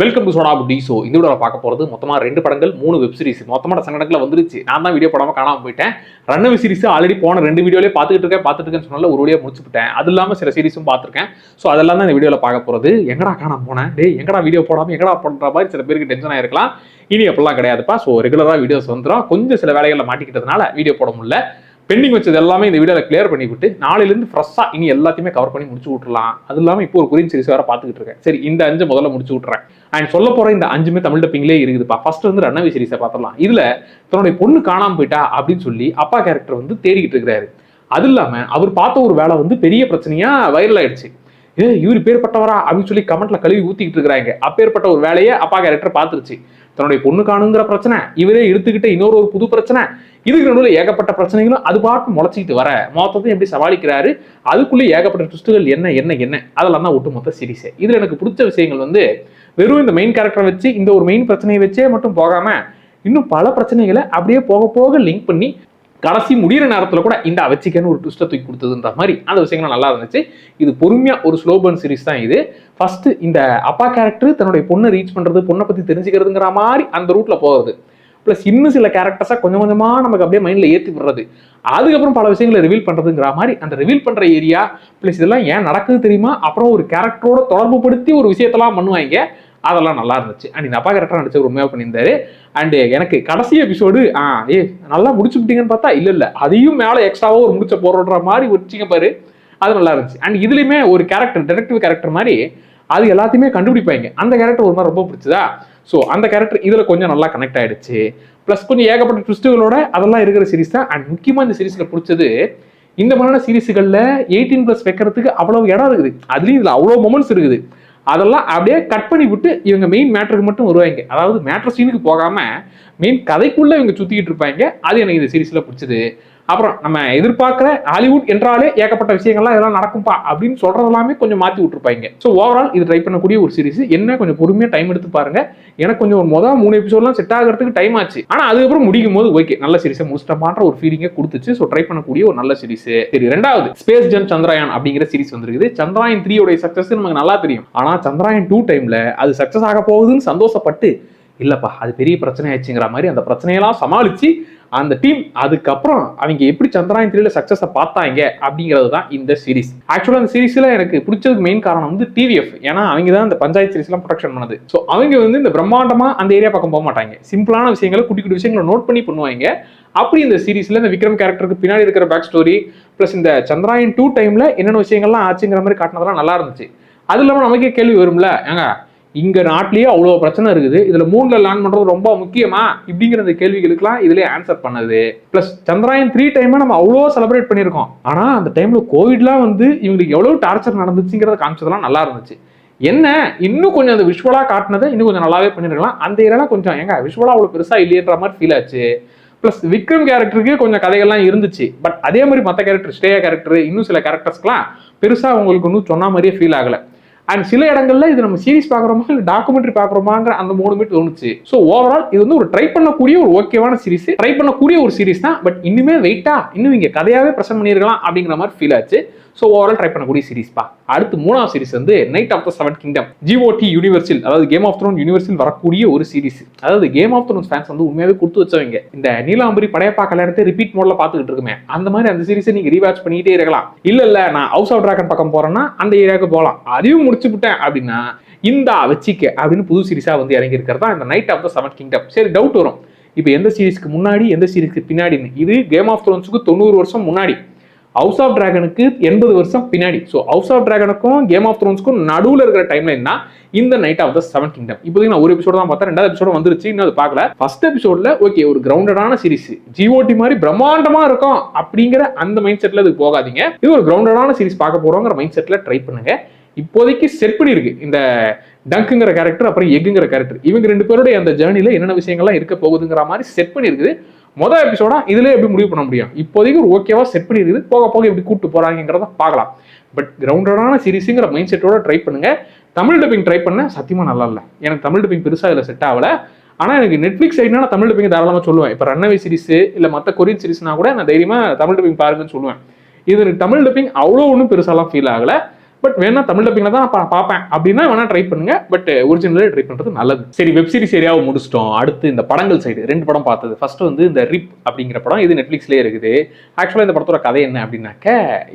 Welcome to Sona Buti so இந்த வீடியோவில் பார்க்க போகிறது மொத்தமாக ரெண்டு படங்கள் மூணு வெப் சீரிஸ் மொத்தமாக சங்கடத்தில் வந்துருச்சு. நான் தான் வீடியோ போடாமல் காணாமல் போயிட்டேன். ரன்னவி சீரிஸ் ஆல்ரெடி போன ரெண்டு வீடியோலேயே பார்த்துட்டு இருக்கேன் பார்த்துட்டு இருக்கேன்னு சொன்னால ஒரு வீடியோ முடிச்சுட்டேன் அது இல்லாமல் சில சீரிஸும் பார்த்துருக்கேன். ஸோ அதெல்லாம் தான் இந்த வீடியோவில் பார்க்க போகிறது எங்கடா காணாமல் போனேன்? டே எங்கடா வீடியோ போடாமல் எங்கடா பண்ணுற மாதிரி சில பேருக்கு டென்ஷன் ஆயிருக்கலாம். இனி அப்படிலாம் கிடையாதுப்பா. ஸோ ரெகுலராக வீடியோஸ் வந்துடும் கொஞ்சம் சில வேலைகளில் மாட்டிக்கிட்டதுனால வீடியோ போட முடியல. பெண்டிங் வச்சது எல்லாமே இந்த வீடியோவில் கிளியர் பண்ணி விட்டு நாளையிலேருந்து ஃப்ரெஷ்ஷாக இனி எல்லாத்தையுமே கவர் பண்ணி முடிச்சு விட்டுறலாம். அது இல்லாமல் இப்போ ஒரு கொரியன் சீரிஸ் வேறு பார்த்துக்கிட்டு இருக்கேன். சரி இந்த அஞ்சு முதல்ல முடிச்சு விட்றேன் அண்ட் சொல்ல போகிற இந்த அஞ்சுமே தமிழ் டப்பிங்லேயே இருக்குதுப்பா. ஃபர்ஸ்ட் வந்து ரன்னவி சீரிஸை பார்த்துடலாம். இதில் தன்னுடைய பொண்ணு காணாமல் போயிட்டா அப்படின்னு சொல்லி அப்பா கேரக்டர் வந்து தேடிக்கிட்டு இருக்கிறாரு. அது இல்லாமல் அவர் பார்த்த ஒரு வேலை வந்து பெரிய பிரச்சனையாக வைரல் ஆயிடுச்சு. ஏ இவர் பேர்பட்டவரா அப்படின்னு சொல்லி கமெண்ட்ல கழுவி ஊத்திக்கிட்டு இருக்கிறாங்க. அப்பேற்பட்ட ஒரு வேலையை அப்பா கேரக்டர் பார்த்துருச்சு. தன்னுடைய பொண்ணு காணுங்கிற பிரச்சனை இவரே எடுத்துக்கிட்ட இன்னொரு ஒரு புது பிரச்சனை இதுக்கு நடுவில் ஏகப்பட்ட பிரச்சனைகளும் அது பாட்டு முளைச்சிக்கிட்டு வர. மொத்தத்தையும் எப்படி சமாளிக்கிறாரு? அதுக்குள்ளே ஏகப்பட்ட ட்விஸ்ட்டுகள் என்ன என்ன என்ன? அதெல்லாம் தான் ஒட்டுமொத்த சீரிஸே இதுல எனக்கு பிடிச்ச விஷயங்கள் வந்து வெறும் இந்த மெயின் கேரக்டரை வச்சு இந்த ஒரு மெயின் பிரச்சனையை வச்சே மட்டும் போகாம இன்னும் பல பிரச்சனைகளை அப்படியே போக போக லிங்க் பண்ணி கடைசி முடிகிற நேரத்தில் கூட இந்த வச்சிக்கன்னு ஒரு ட்விஸ்ட்டை தூக்கி கொடுத்ததுன்ற மாதிரி அந்த விஷயங்கள் நல்லா இருந்துச்சு. இது பொறுமையாக ஒரு ஸ்லோ பர்ன் சீரிஸ் தான் இது. ஃபஸ்ட்டு இந்த அப்பா கேரக்டர் தன்னுடைய பொண்ணை ரீச் பண்ணுறது பொண்ணை பற்றி தெரிஞ்சுக்கிறதுங்கிற மாதிரி அந்த ரூட்டில் போகிறது ப்ளஸ் இன்னும் சில கேரக்டர்ஸாக கொஞ்சம் கொஞ்சமாக நமக்கு அப்படியே மைண்டில் ஏற்றி விடுறது. அதுக்கப்புறம் பல விஷயங்களை ரிவீல் பண்ணுறதுங்கிற மாதிரி அந்த ரிவீல் பண்ணுற ஏரியா ப்ளஸ் இதெல்லாம் ஏன் நடக்குது தெரியுமா? அப்புறம் ஒரு கேரக்டரோட தொடர்பு படுத்தி ஒரு விஷயத்தெல்லாம் பண்ணுவாங்க. அதெல்லாம் நல்லா இருந்துச்சு. அண்ட் இந்த அப்பா கரெக்டாக நடிச்சவர் உண்மையாக பண்ணியிருந்தாரு. அண்டு எனக்கு கடைசி எபிசோடு ஆ ஏ நல்லா முடிச்சு விட்டீங்கன்னு பார்த்தா இல்லை இல்லை. அதையும் மேலே எக்ஸ்ட்ராவோ ஒரு முடிச்ச போடுற மாதிரி வச்சிங்க பாரு. அது நல்லா இருந்துச்சு. அண்ட் இதுலையுமே ஒரு கேரக்டர் டிடெக்டிவ் கேரக்டர் மாதிரி அது எல்லாத்தையுமே கண்டுபிடிப்பாங்க. அந்த கேரக்டர் ஒரு மாதிரி ரொம்ப பிடிச்சதா? ஸோ அந்த கேரக்டர் இதில் கொஞ்சம் நல்லா கனெக்ட் ஆயிடுச்சு. ப்ளஸ் கொஞ்சம் ஏகப்பட்ட ட்விஸ்ட்டுகளோட அதெல்லாம் இருக்கிற சீரிஸ் தான். அண்ட் முக்கியமாக இந்த சீரீஸில் பிடிச்சது இந்த மாதிரியான சீரிஸுகளில் எயிட்டீன் ப்ளஸ் வைக்கிறதுக்கு அவ்வளோ இடம் இருக்குது. அதுலேயும் இதில் அவ்வளோ மொமெண்ட்ஸ் இருக்குது. அதெல்லாம் அப்படியே கட் பண்ணி விட்டு இவங்க மெயின் மேட்டருக்கு மட்டும் வருவாங்க. அதாவது மேட்ரு சீனுக்கு போகாம மெயின் கதைக்குள்ள இவங்க சுத்திக்கிட்டு இருப்பாங்க. அது எனக்கு இந்த சீரிஸ்ல பிடிச்சது. அப்புறம் நம்ம எதிர்பார்க்குற ஹாலிவுட் என்றாலே ஏகப்பட்ட விஷயங்கள்லாம் இதெல்லாம் நடக்கும்பா அப்படின்னு சொல்கிறது எல்லாமே கொஞ்சம் மாற்றி விட்டுருப்பாங்க. ஸோ ஓவரால் இது ட்ரை பண்ணக்கூடிய ஒரு சீரிஸ் என்ன கொஞ்சம் பொறுமையாக டைம் எடுத்து பாருங்க. எனக்கு கொஞ்சம் ஒரு மொதல் மூணு எபிசோட்லாம் செட் ஆகிறதுக்கு டைம் ஆச்சு. ஆனால் அதுக்கப்புறம் முடிக்கும் போது ஓகே நல்ல சீரிஸை முடிச்சிட்டமான்ற ஒரு ஃபீலிங்கை கொடுத்துச்சு. ஸோ ட்ரை பண்ணக்கூடிய ஒரு நல்ல சீரிஸ் சரி ரெண்டாவது ஸ்பேஸ் ஜன் சந்திராயன் அப்படிங்கிற சீரிஸ் வந்திருக்குது. சந்திராயன் த்ரீ உடைய சக்சஸ் நமக்கு நல்லா தெரியும். ஆனால் சந்திராயன் டூ டைமில் அது சக்ஸஸ் ஆக போகுதுன்னு சந்தோஷப்பட்டு இல்லைப்பா அது பெரிய பிரச்சனை ஆயிடுச்சுங்கிற மாதிரி அந்த பிரச்சனையெல்லாம் சமாளித்து அந்த டீம் அதுக்கப்புறம் அவங்க எப்படி சந்திராயன் த்ரீல சக்ஸஸை பார்த்தாங்க அப்படிங்கிறது தான் இந்த சீரிஸ் ஆக்சுவலாக அந்த சீரிஸில் எனக்கு பிடிச்சதுக்கு மெயின் காரணம் வந்து டிவிஎஃப் ஏன்னா அவங்க தான் இந்த பஞ்சாயத்து சீரிஸ்லாம் ப்ரொடக்ஷன் பண்ணது. ஸோ அவங்க வந்து இந்த பிரம்மாண்டமாக அந்த ஏரியா பக்கம் போக மாட்டாங்க. சிம்பிளான விஷயங்களை குட்டி குட்டி விஷயங்களை நோட் பண்ணி பண்ணுவாங்க. அப்படி இந்த சீரிஸ்ல இந்த விக்ரம் கேரக்டருக்கு பின்னாடி இருக்கிற பேக் ஸ்டோரி ப்ளஸ் இந்த சந்திராயன் டூ டைமில் என்னென்ன விஷயங்கள்லாம் ஆச்சுங்கிற மாதிரி காட்டினதெல்லாம் நல்லா இருந்துச்சு. அது இல்லாமல் நமக்கே கேள்வி வரும்ல ஏங்க இங்கே நாட்டிலேயே அவ்வளோ பிரச்சனை இருக்குது. இதில் மூணில் லேண்ட் பண்ணுறது ரொம்ப முக்கியமா? இப்படிங்கிற இந்த கேள்விகளுக்குலாம் இதிலே ஆன்சர் பண்ணது. ப்ளஸ் சந்திராயன் த்ரீ டைமே நம்ம அவ்வளோ செலிப்ரேட் பண்ணியிருக்கோம். ஆனால் அந்த டைமில் கோவிட்லாம் வந்து இவங்களுக்கு எவ்வளோ டார்ச்சர் நடந்துச்சுங்கிறத காமிச்சதெல்லாம் நல்லா இருந்துச்சு. என்ன? இன்னும் கொஞ்சம் அந்த விஷுவலாக காட்டினதை இன்னும் கொஞ்சம் நல்லாவே பண்ணியிருக்கலாம். அந்த ஏரியாலாம் கொஞ்சம் எங்க விஷுவலாக அவ்வளோ பெருசாக இல்லையன்ற மாதிரி ஃபீல் ஆச்சு. ப்ளஸ் விக்ரம் கேரக்டருக்கு கொஞ்சம் கதைகள்லாம் இருந்துச்சு. பட் அதே மாதிரி மற்ற கேரக்டர் ஸ்டேயா கேரக்டர் இன்னும் சில கேரக்டர்ஸ்க்குலாம் பெருசாக உங்களுக்கு ஒன்றும் சொன்ன மாதிரியே ஃபீல் ஆகலை. அண்ட் சில இடங்கள்ல இது நம்ம சீரிஸ் பார்க்குறோமா இல்லை டாக்குமெண்ட்ரி பார்க்குறோமாங்கிற அந்த மூணு மீட் தோணுச்சு. ஸோ ஓவரால் இது வந்து ஒரு ட்ரை பண்ணக்கூடிய ஒரு ஓகேவான சீரிஸ் ட்ரை பண்ணக்கூடிய ஒரு சீரிஸ் தான். பட் இன்னுமே வெயிட்டா இன்னும் இங்கே கதையாவே பிரசன்ட் பண்ணியிருக்கலாம் அப்படிங்கிற மாதிரி ஃபீல் ஆச்சு. ஸோ ஓவரால் ட்ரை பண்ணக்கூடிய சீரிஸ்ப்பா அடுத்து மூணாவது சீரிஸ் வந்து Knight of the Seven Kingdom GOT universal அதாவது கேம் ஆஃப் த்ரோன் யூனிவர்சல் வரக்கூடிய ஒரு சீரிஸ் அதாவது கேம் ஆஃப் த்ரோன்ஸ் ஃபேன்ஸ் வந்து உண்மையாகவே கொடுத்து வச்சவங்க. இந்த நீலாம்பரி படையப்பா கல்யாணத்தை ரிப்பீட் மோட்ல பார்த்துக்கிட்டு இருக்குமே. அந்த மாதிரி அந்த சீரிஸை நீங்க ரீவாச் பண்ணிட்டே இருக்கலாம். இல்ல இல்ல நான் ஹவுஸ் ஆஃப் டிராகன் பக்கம் போறேன்னா அந்த ஏரியாவுக்கு போகலாம் அதையும் முடிச்சு விட்டேன் அப்படின்னா இந்தா வச்சிக்க அப்படின்னு புது சீரிஸா வந்து இறங்கி இருக்கிறதா இந்த Knight of the Seven Kingdom சரி டவுட் வரும். இப்போ எந்த சீரிஸ்க்கு முன்னாடி எந்த சீரிஸ்க்கு பின்னாடின்னு. இது கேம் ஆஃப் த்ரோன்ஸுக்கு தொண்ணூறு வருஷம் முன்னாடி. ஹவுஸ் ஆஃப் டிராகனுக்கு எண்பது வருஷம் பின்னாடி. ஸோ ஹவுஸ் ஆஃப் டிராகனுக்கும் கேம் ஆஃப் த்ரோன்ஸ்க்கும் நடுவில் இருக்கிற டைம்லைன் என்ன இந்த Knight of the Seven Kingdom இப்போதைக்கு நான் ஒரு எபிசோட தான் பார்த்தேன் ரெண்டாவது எபிசோட வந்துருச்சு இன்னும் அது பார்க்கல. ஃபர்ஸ்ட் எபிசோட்ல ஓகே ஒரு கிரவுண்டடான சீரிஸ் ஜிஓடி மாதிரி பிரம்மாண்டமா இருக்கும் அப்படிங்கிற அந்த மைண்ட் செட்ல இது போகாதீங்க. இது ஒரு கிரவுண்டடான சீரிஸ் பார்க்க போறோங்கிற மைண்ட் செட்ல ட்ரை பண்ணுங்க. இப்போதைக்கு செட் பண்ணியிருக்கு இந்த டங்குங்கிற கேரக்டர் அப்புறம் எக்குங்கிற கேரக்டர் இவங்க ரெண்டு பேருடைய அந்த ஜேர்னில என்னென்ன விஷயங்கள்லாம் இருக்க போகுதுங்கிற மாதிரி செட் பண்ணியிருக்குது மொதல் எபிசோடா இதுல எப்படி முடிவு பண்ண முடியும்? இப்போதைக்கு ஒரு ஓகேவா செட் பண்ணிருக்குது போக போக எப்படி கூட்டு போறாங்கிறத பார்க்கலாம். பட் கிரவுண்டடான சீரிஸுங்கிற மைண்ட் செட்டோட ட்ரை பண்ணுங்க. தமிழ் டப்பிங் ட்ரை பண்ண சத்தியமா நல்லா இல்லை. எனக்கு தமிழ் டப்பிங் பெருசா இதில் செட் ஆகல. ஆனா எனக்கு நெட்ஃபிளிக்ஸ் சைட்னா நான் தமிழ் டப்பிங் தாராளமா சொல்லுவேன். இப்போ ரன்னவே சீரிஸ் இல்ல மற்ற கொரியன் சீரிஸ்னா கூட நான் தைரியமா தமிழ் டப்பிங் பாருங்கன்னு சொல்லுவேன். இது எனக்கு தமிழ் டப்பிங் அவ்வளோ ஒன்றும் பெருசாலாம் ஃபீல் ஆகலை. பட் வேணா தமிழ் டப்பிங்ல தான் நான் பார்ப்பேன். அப்படின்னா வேணா ட்ரை பண்ணுங்க. பட் ஒரிஜினலே ட்ரை பண்றது நல்லது. சரி வெப் சீரிஸ் ஏரியாவை முடிச்சிட்டோம். அடுத்து இந்த படங்கள் சைடு ரெண்டு படம் பார்த்தது. ஃபர்ஸ்ட் வந்து இந்த ரிப் அப்படிங்கிற படம். இது நெட்ஃப்ளிக்ஸ்லேயே இருக்குது. ஆக்சுவலாக இந்த படத்தோட கதை என்ன அப்படின்னாக்க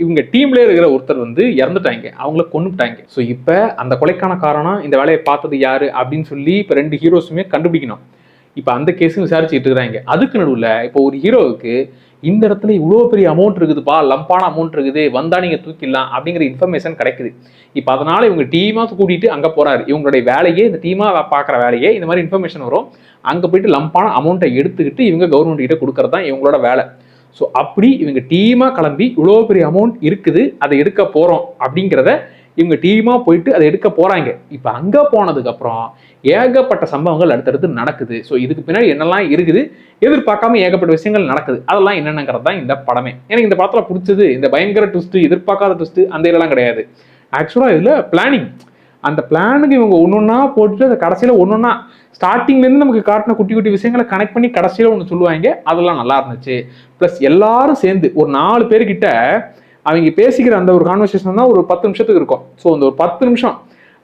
இவங்க டீம்லேயே இருக்கிற ஒருத்தர் வந்து இறந்துட்டாங்க. அவங்கள கொண்டுட்டாங்க ஸோ இப்போ அந்த கொலைக்கான காரணம் இந்த வேலையை பார்த்தது யாரு அப்படின்னு சொல்லி இப்போ ரெண்டு ஹீரோஸுமே கண்டுபிடிக்கணும். இப்போ அந்த கேஸும் விசாரிச்சுட்டு இருக்கிறாங்க. அதுக்கு நடுவில் இப்போ ஒரு ஹீரோவுக்கு இந்த இடத்துல இவ்வளோ பெரிய அமௌண்ட் இருக்குதுப்பா லம்பான அமௌண்ட் இருக்குது வந்தா நீங்க தூக்கிடலாம் அப்படிங்கிற இன்ஃபர்மேஷன் கிடைக்குது. இப்போ அதனால் இவங்க டீமாக கூட்டிகிட்டு அங்கே போகிறாரு இவங்களுடைய வேலையே இந்த டீமாக பார்க்குற வேலையே இந்த மாதிரி இன்ஃபர்மேஷன் வரும். அங்கே போயிட்டு லம்பான அமௌண்ட்டை எடுத்துக்கிட்டு இவங்க கவர்மெண்ட் கிட்ட கொடுக்கறது தான் இவங்களோட வேலை. ஸோ அப்படி இவங்க டீமாக கிளம்பி இவ்வளோ பெரிய அமௌண்ட் இருக்குது அதை எடுக்க போகிறோம் அப்படிங்கிறத இவங்க டீமாக போயிட்டு அதை எடுக்க போகிறாங்க இப்போ அங்கே போனதுக்கப்புறம் ஏகப்பட்ட சம்பவங்கள் அடுத்தடுத்து நடக்குது. ஸோ இதுக்கு பின்னாடி என்னெல்லாம் இருக்குது? எதிர்பார்க்காம ஏகப்பட்ட விஷயங்கள் நடக்குது. அதெல்லாம் என்னென்னங்கிறது தான் இந்த படமே. எனக்கு இந்த படத்தில் பிடிச்சது இந்த பயங்கர ட்விஸ்ட்டு எதிர்பார்க்காத ட்விஸ்ட்டு அந்த இதெல்லாம் கிடையாது. ஆக்சுவலாக இதில் பிளானிங் அந்த பிளானுக்கு இவங்க ஒன்றா போட்டுட்டு அந்த கடைசியில் ஒன்றா ஸ்டார்டிங்லேருந்து நமக்கு காட்டின குட்டி குட்டி விஷயங்களை கனெக்ட் பண்ணி கடைசியில் ஒன்று சொல்லுவாங்க. அதெல்லாம் நல்லா இருந்துச்சு. ப்ளஸ் எல்லாரும் சேர்ந்து ஒரு நாலு பேர்கிட்ட அவங்க பேசிக்கிற அந்த ஒரு கான்வர்சேஷன் தான் ஒரு பத்து நிமிஷத்துக்கு இருக்கும். ஸோ அந்த ஒரு பத்து நிமிஷம்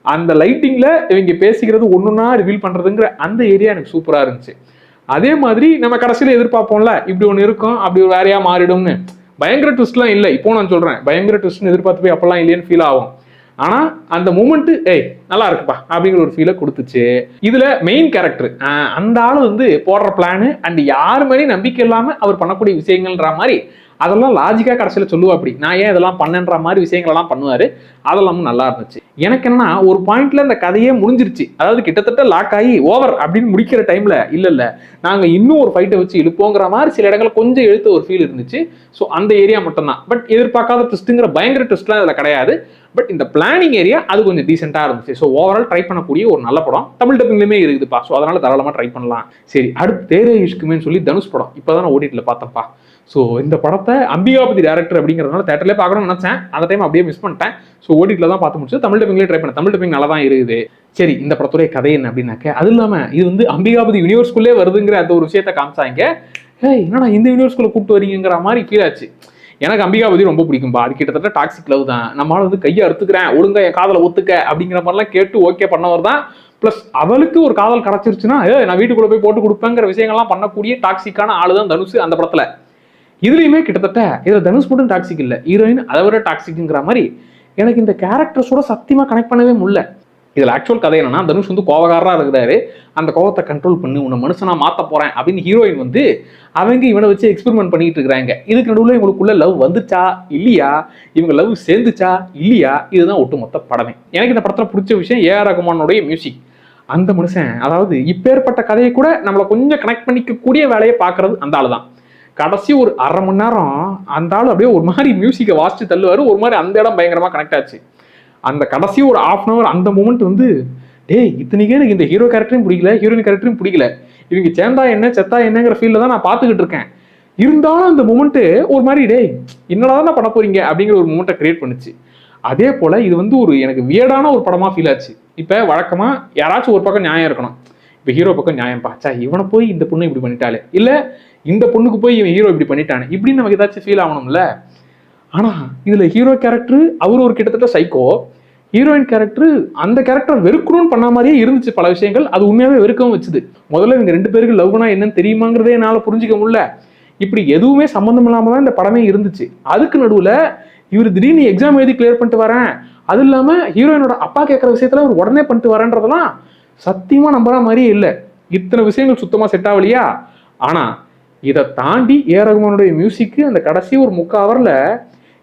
அந்த லைட்டிங்கில் இவங்க பேசிக்கிறது ஒன்றுனா ரிவீல் பண்ணுறதுங்கிற அந்த ஏரியா எனக்கு சூப்பராக இருந்துச்சு. அதே மாதிரி நம்ம கடைசியில் எதிர்பார்ப்போம்ல இப்படி ஒன்று இருக்கும் அப்படி ஒரு வேறையா மாறிடும்னு. பயங்கர ட்விஸ்ட்லாம் இல்லை. இப்போ நான் சொல்கிறேன் பயங்கர ட்விஸ்ட்னு எதிர்பார்த்து போய் அப்போல்லாம் இல்லையன்னு ஃபீல் ஆகும். ஆனால் அந்த மூமெண்ட்டு ஏய் நல்லா இருக்குப்பா அப்படிங்கிற ஒரு ஃபீலை கொடுத்துச்சு. இதில் மெயின் கேரக்டர் அந்த ஆள் வந்து போடுற பிளானு அண்ட் யார் மேலேயும் நம்பிக்கை இல்லாமல் அவர் பண்ணக்கூடிய விஷயங்கள்ன்ற மாதிரி அதெல்லாம் லாஜிக்காக கடைசியில் சொல்லுவா அப்படி நான் ஏன் இதெல்லாம் பண்ணேன்ற மாதிரி விஷயங்களெல்லாம் பண்ணுவார்? அதெல்லாமும் நல்லா இருந்துச்சு. எனக்கு என்னன்னா ஒரு பாயிண்ட்ல இந்த கதையே முடிஞ்சிருச்சு. அதாவது கிட்டத்தட்ட லாக் ஆகி ஓவர் அப்படின்னு முடிக்கிற டைம்ல இல்ல இல்ல நாங்க இன்னும் ஒரு ஃபைட்டை வச்சு இழுப்போங்கிற மாதிரி சில இடங்கள் கொஞ்சம் எழுத்த ஒரு ஃபீல் இருந்துச்சு. ஸோ அந்த ஏரியா மட்டும்தான். பட் எதிர்பார்க்காத ட்விஸ்ட்டுங்கிற பயங்கர ட்விஸ்ட்லாம் இதில் கிடையாது. பட் இந்த பிளானிங் ஏரியா அது கொஞ்சம் டீசெண்டாக இருந்துச்சு. ஸோ ஓவரால் ட்ரை பண்ணக்கூடிய ஒரு நல்ல படம். தமிழ் டப்பிங்லேயுமே இருக்குதுப்பா. ஸோ அதனால தாராளமாக ட்ரை பண்ணலாம். சரி அடுத்து தேரே இஷ்குமேன்னு சொல்லி தனுஷ் படம். இப்போ தான் ஓடிட்டில் பார்த்தப்பா ஸோ இந்த படத்தை அம்பிகாபதி டேரக்டர் அப்படிங்கிறதுனால தேட்டர்லேயே பார்க்கணும்னு நினச்சேன். அந்த டைம் அப்படியே மிஸ் பண்ணிட்டேன். ஸோ ஓடிட்டில் தான் பார்த்து முடிச்சு தமிழ் டப்பிங்லேயே ட்ரை பண்ணேன். தமிழ் டப்பிங் நல்லா தான் இருக்குது. சரி இந்த படத்துடைய கதை என்ன அப்படின்னாக்க அது இல்லாமல் இது வந்து அம்பிகாபதி யூனிவர்ஸ்குள்ளே வருதுங்கிற அந்த ஒரு விஷயத்த காமிச்சாங்க. ஏய் என்னடா இந்த யூனிவர்ஸ்குள்ளே கூப்பிட்டு வரீங்கிற மாதிரி ஃபீல் ஆச்சு. எனக்கு அம்பிகாபதி ரொம்ப பிடிக்கும்பா. அது கிட்டத்தட்ட டாக்ஸிக் லவ் தான். நம்மளால வந்து கையை அறுத்துக்கிறேன். ஒழுங்கா என் காதலை ஒத்துக்க அப்படிங்கிற மாதிரிலாம் கேட்டு ஓகே பண்ணவர் தான். ப்ளஸ் அவளுக்கு ஒரு காதல் கிடச்சிருச்சுன்னா ஏ நான் வீட்டுக்குள்ளே போய் போட்டு கொடுப்பேங்கிற விஷயங்கள்லாம் பண்ணக்கூடிய டாக்ஸிக்கான ஆளு தான் தனுஷ் அந்த படத்தில். இதுலையுமே கிட்டத்தட்ட இதில் தனுஷ் மட்டும் டாக்ஸிக் இல்லை. ஹீரோயின் அதை விட டாக்ஸிக்ங்கிற மாதிரி எனக்கு இந்த கேரக்டர்ஸோட சத்தியமாக கனெக்ட் பண்ணவே முடியல. இதில் ஆக்சுவல் கதை என்னன்னா தனுஷ் வந்து கோவக்காரராக இருக்கிறாரு. அந்த கோவத்தை கண்ட்ரோல் பண்ணி உன்னை மனுஷனாக மாற்ற போகிறேன் அப்படின்னு ஹீரோயின் வந்து அவங்க இவனை வச்சு எக்ஸ்பெரிமெண்ட் பண்ணிட்டு இருக்கிறாங்க. இதுக்கு நடுவில் இவங்களுக்குள்ள லவ் வந்துச்சா இல்லையா? இவங்க லவ் சேர்ந்துச்சா? இல்லையா? இதுதான் ஒட்டுமொத்த படமே. எனக்கு இந்த படத்தில் பிடிச்ச விஷயம் ஏஆர் ரகுமானுடைய மியூசிக் அந்த மனுஷன் அதாவது இப்பேற்பட்ட கதையை கூட நம்மளை கொஞ்சம் கனெக்ட் பண்ணிக்கக்கூடிய வேலையை பார்க்கறது அந்த ஆள் தான் கடைசி ஒரு அரை மணி நேரம் அந்த ஆள் அப்படியே ஒரு மாதிரி மியூசிக்கை வாசிச்சு தள்ளுவார். ஒரு மாதிரி அந்த இடம் பயங்கரமாக கனெக்ட் ஆச்சு. அந்த கடைசி ஒரு ஆஃப் அன் அவர் அந்த மூமெண்ட் வந்து டேய் இத்தனைக்கே எனக்கு இந்த ஹீரோ கேரக்டரையும் பிடிக்கல ஹீரோயின் கேரக்டரையும் பிடிக்கல. இவங்க சேர்ந்தா என்ன செத்தா என்னங்கிற ஃபீல்ல தான் நான் பார்த்துக்கிட்டு இருக்கேன். இருந்தாலும் அந்த மூமெண்ட்டு ஒரு மாதிரி டேய் என்னடா தான் பண்ண போறீங்க? அப்படிங்கிற ஒரு மூமெண்ட்டை கிரியேட் பண்ணுச்சு. அதே போல இது வந்து ஒரு எனக்கு வியடான ஒரு படமா ஃபீல் ஆச்சு. இப்போ வழக்கமா யாராச்சும் ஒரு பக்கம் நியாயம் இருக்கணும். இப்போ ஹீரோ பக்கம் நியாயம் பாச்சா இவனை போய் இந்த பொண்ணு இப்படி பண்ணிட்டாலே இல்லை இந்த பொண்ணுக்கு போய் இவன் ஹீரோ இப்படி பண்ணிட்டானே? இப்படின்னு நமக்கு ஏதாச்சும் ஃபீல் ஆகணும்ல? ஆனா இதுல ஹீரோ கேரக்டர் அவர் ஒரு கிட்டத்தட்ட சைக்கோ ஹீரோயின் கேரக்டர் அந்த கேரக்டர் வெறுக்கணும்னு பண்ண மாதிரியே இருந்துச்சு பல விஷயங்கள். அது உண்மையாவே வெறுக்கவும் வச்சுது. முதல்ல இவங்க ரெண்டு பேருக்கு லவ்னா என்னன்னு தெரியுமாங்கிறதே என்னால புரிஞ்சுக்க முடியல. இப்படி எதுவுமே சம்மந்தம் இல்லாம தான் இந்த படமே இருந்துச்சு. அதுக்கு நடுவுல இவர் திடீர்னு எக்ஸாம் எழுதி கிளியர் பண்ணிட்டு வரேன். அது இல்லாம ஹீரோயினோட அப்பா கேட்குற விஷயத்துல அவர் உடனே பண்ணிட்டு வரேன்றதெல்லாம் சத்தியமா நம்புற மாதிரியே இல்லை. இத்தனை விஷயங்கள் சுத்தமா செட் ஆகலையா? ஆனா இதை தாண்டி ஏ ரகுமானுடைய மியூசிக்கு அந்த கடைசி ஒரு முக்காவரில் ஹவர்ல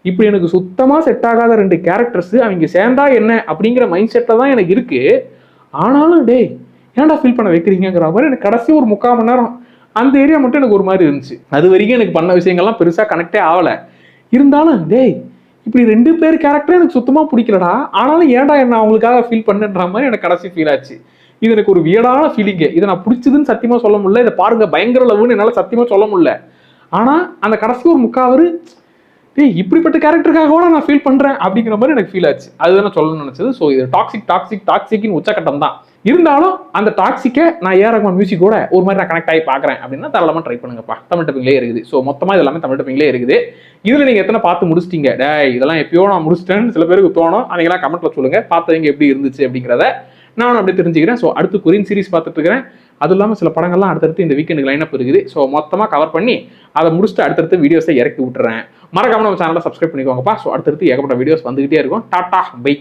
இப்படி எனக்கு சுத்தமாக செட் ஆகாத ரெண்டு கேரக்டர்ஸ் அவங்க சேர்ந்தா என்ன அப்படிங்கிற மைண்ட் செட்டில் தான் எனக்கு இருக்கு. ஆனாலும் டேய் ஏன்டா ஃபீல் பண்ண வைக்கிறீங்கிற மாதிரி எனக்கு கடைசி ஒரு முக்கால் மணி நேரம் அந்த ஏரியா மட்டும் எனக்கு ஒரு மாதிரி இருந்துச்சு. அது வரைக்கும் எனக்கு பண்ண விஷயங்கள்லாம் பெருசாக கனெக்டே ஆகலை. இருந்தாலும் டேய் இப்படி ரெண்டு பேர் கேரக்டரும் எனக்கு சுத்தமாக பிடிக்கலடா. ஆனாலும் ஏன்டா என்ன அவங்களுக்காக ஃபீல் பண்ணுன்ற மாதிரி எனக்கு கடைசி ஃபீல் ஆச்சு. இது எனக்கு ஒரு வியடான ஃபீலிங்கு இதை நான் பிடிச்சதுன்னு சத்தியமா சொல்ல முடியல. இதை பாருங்க பயங்கர லவ்னு என்னால் சத்தியமா சொல்ல முடியல. ஆனா அந்த கடைசி ஒரு முக்காவரு டேய் இப்படிப்பட்ட கேரக்டருக்காக கூட நான் ஃபீல் பண்றேன். அப்படிங்கிற மாதிரி எனக்கு ஃபீல் ஆச்சு. அதுதான் நான் சொல்லணும்னு நினைச்சது. ஸோ இது டாக்ஸிக் டாக்ஸிக் டாக்ஸிக்னு உச்சக்கட்டம் தான். இருந்தாலும் அந்த டாக்ஸிக்கை நான் ஏ. மியூசிக் மியூசிக்கோட ஒரு மாதிரி நான் கனெக்ட் ஆகி பார்க்குறேன் அப்படின்னா தாராளமாக ட்ரை பண்ணுங்கப்பா. தமிழ் டப்பிங்லேயே இருக்குது. ஸோ மொத்தமாக இது எல்லாமே தமிழ் டப்பிங்லேயே இருக்குது. இதில் நீங்கள் எத்தனை பார்த்து முடிச்சிட்டீங்க? டே இதெல்லாம் எப்பயோ நான் முடிச்சிட்டேன்னு சில பேருக்கு தோணும். அவங்களாம் கமெண்ட்ல சொல்லுங்க. பார்த்தவங்க எப்படி இருந்துச்சு அப்படிங்கிறத. நானும் அப்படியே தெரிஞ்சுக்கிறேன். ஸோ அடுத்து கொரியன் சீரிஸ் பார்த்துட்டு இருக்கிறேன். அது இல்லாமல் சில படங்கள்லாம் அடுத்தடுத்து இந்த வீக்கெண்டு லைனப் இருக்குது. ஸோ மொத்தமாக கவர் பண்ணி அதை முடிச்சுட்டு அடுத்தடுத்து வீடியோஸை இறக்கி விட்டுறேன். மறக்காம நம்ம சேனலை சப்ஸ்கிரைப் பண்ணிக்கோங்கப்பா. ஸோ அடுத்தடுத்து ஏகப்பட்ட வீடியோஸ் வந்துகிட்டே இருக்கும். Tata bye